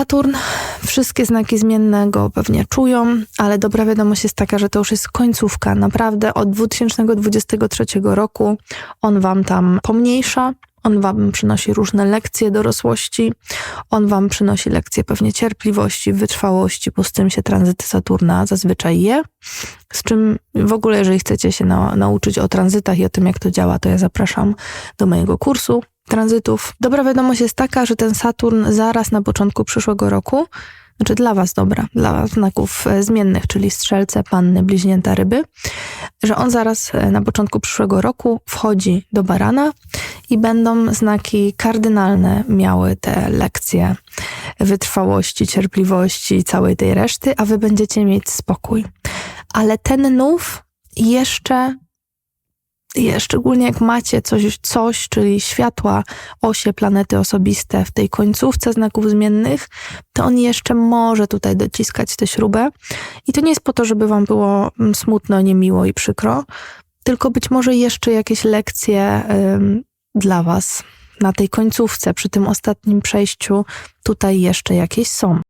Saturn, wszystkie znaki zmiennego pewnie czują, ale dobra wiadomość jest taka, że to już jest końcówka. Naprawdę od 2023 roku on wam tam pomniejsza, on wam przynosi różne lekcje dorosłości, on wam przynosi lekcje pewnie cierpliwości, wytrwałości, bo z tym się tranzyty Saturna zazwyczaj je. Z czym w ogóle, jeżeli chcecie się na, nauczyć o tranzytach i o tym, jak to działa, to ja zapraszam do mojego kursu tranzytów. Dobra wiadomość jest taka, że ten Saturn zaraz na początku przyszłego roku, znaczy dla Was dobra, dla znaków e, zmiennych, czyli strzelce, panny, bliźnięta, ryby, że on zaraz e, na początku przyszłego roku wchodzi do barana i będą znaki kardynalne miały te lekcje wytrwałości, cierpliwości i całej tej reszty, a Wy będziecie mieć spokój. Ale ten nów jeszcze je, szczególnie jak macie coś, coś, czyli światła, osie, planety osobiste w tej końcówce znaków zmiennych, to on jeszcze może tutaj dociskać tę śrubę. I to nie jest po to, żeby wam było mm, smutno, niemiło i przykro, tylko być może jeszcze jakieś lekcje dla was na tej końcówce, przy tym ostatnim przejściu, tutaj jeszcze jakieś są.